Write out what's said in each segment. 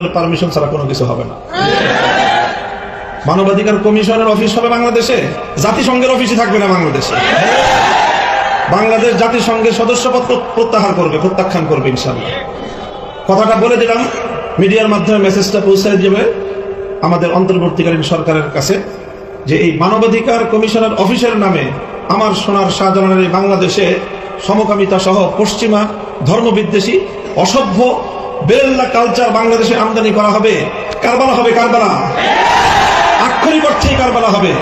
Permission ছাড়া কোনো কিছু হবে না। মানবাধিকার কমিশনের অফিস হবে বাংলাদেশে? জাতিসংঘের অফিসই থাকবে না বাংলাদেশে। বাংলাদেশ জাতিসংঘের সদস্যপত্র প্রত্যাহার করবে, প্রত্যাখ্যান করবে ইনশাল্লাহ কথাটা বলে দিলাম, মিডিয়ার মাধ্যমে মেসেজটা পৌঁছায় যাবে আমাদের অন্তর্বর্তীকালীন সরকারের কাছে যে এই মানবাধিকার কমিশনের অফিসের নামে আমার সোনার শাহজাহানের এই বাংলাদেশে সমকামিতা সহ পশ্চিমা ধর্মবিদ্বেষী, অসভ্য বেরেল্লা কালচার বাংলাদেশে আমদানি করা হবে। কারবালা হবে কারবালা। আক্ষরিক অর্থেই কারবালা হবে।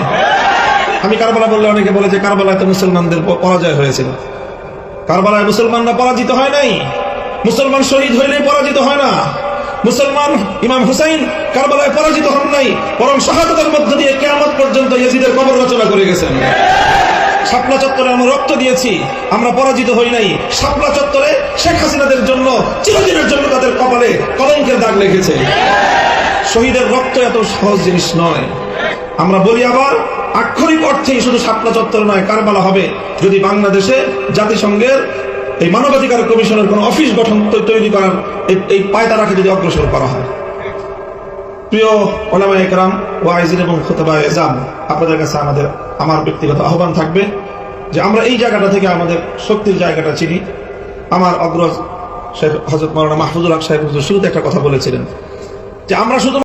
আমি কারবালা বললে অনেকে বলে যে কারবালায় তো মুসলমানদের পরাজয় হয়েছিল। কারবালায় মুসলমানরা পরাজিত হয় নাই। মুসলমান শহীদ হইলে পরাজিত হয় না। মুসলমান ইমাম হুসাইন কারবালায় পরাজিত হন নাই, বরং শাহাদতের মধ্য দিয়ে কেয়ামত পর্যন্ত ইয়াজিদের কবর রচনা করে গেছেন। শাপলা চত্বরে আমরা রক্ত দিয়েছি, আমরা পরাজিত হই নাই। শাপলা চত্বরে শেখ হাসিনাদের জন্য, চিরদিনের জন্য তাদের কপালে কলঙ্কের দাগ লেগেছে। শহীদের রক্ত এত সহজ জিনিস নয়। আমরা বলি আবার, আক্ষরিক অর্থেই শুধু শাপলা চত্বর নয়, কারবালা হবে। যদি বাংলাদেশে জাতিসংঘের এই মানবাধিকার কমিশনের কোন অফিস গঠন তৈরি করার এই- পায়তারাকে যদি অগ্রসর করা হয়। প্রিয় ওলামা একরাম ওয়াইজিন এবং খোতবা এজাম, আপনাদের কাছে আমাদের আমার ব্যক্তিগত আহ্বান থাকবে। যে আমরা এই জায়গাটা থেকে আমাদের শক্তির জায়গাটা চিনি। আমার অগ্রজ শেখ হজরত মৌলানা মাহফুজুল হক সাহেব শুরুতে একটা কথা বলেছিলেন যে আমরা শুধু